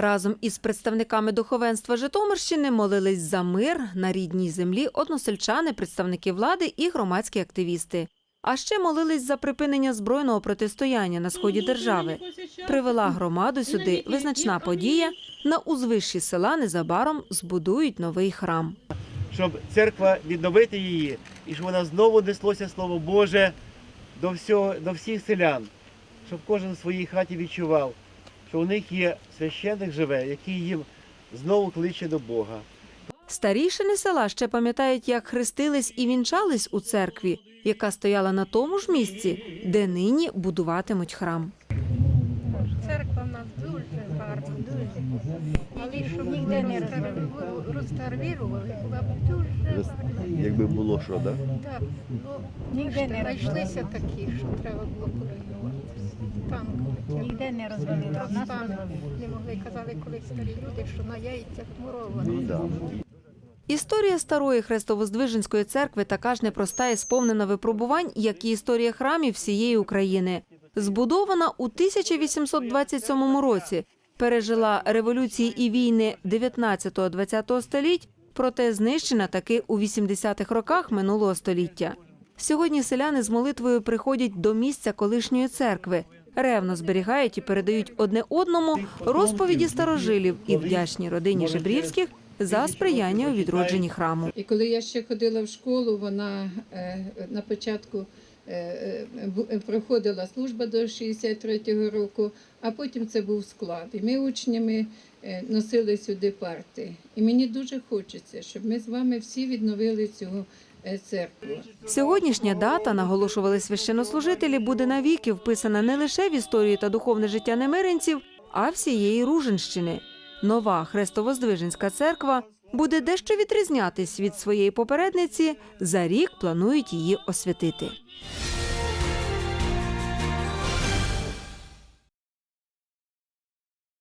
Разом із представниками духовенства Житомирщини молились за мир на рідній землі односельчани, представники влади і громадські активісти. А ще молились за припинення збройного протистояння на сході держави. Привела громаду сюди визначна подія. На узвищі села незабаром збудують новий храм. щоб церква відновити її, і щоб вона знову неслося Слово Боже до, всього, до всіх селян, щоб кожен в своїй хаті відчував, що у них є священник живе, який їм знову кличе до Бога. Старішини села ще пам'ятають, як хрестились і вінчались у церкві, яка стояла на тому ж місці, де нині будуватимуть храм. Церква в нас дуже гарна, дуже. Але щоб ніде не розтарвірували, була б дуже гарна. Якби було що, так? Так, ну, ніде не знайшлися такі, що треба було поруйнувати. Танк. Ніде не розвалили. Нас розвалили. не могли, казали колись старі люди, що на яйцях муровано. Ну. Історія старої Хрестовоздвиженської церкви така ж непроста і сповнена випробувань, як і історія храмів всієї України. Збудована у 1827 році, пережила революції і війни 19-20 століть, проте знищена таки у 80-х роках минулого століття. Сьогодні селяни з молитвою приходять до місця колишньої церкви, ревно зберігають і передають одне одному розповіді старожилів і вдячні родині Жебрівських за сприяння у відродженні храму. І коли я ще ходила в школу, вона е, на початку проходила служба до 63-го року, а потім це був склад. І ми учнями е, носили сюди парти. І мені дуже хочеться, щоб ми з вами всі відновили цю е, церкву. Сьогоднішня дата, наголошували священнослужителі, буде навіки вписана не лише в історію та духовне життя немиринців, а всієї Ружинщини. Нова Хрестовоздвиженська церква буде дещо відрізнятись від своєї попередниці. За рік планують її освятити.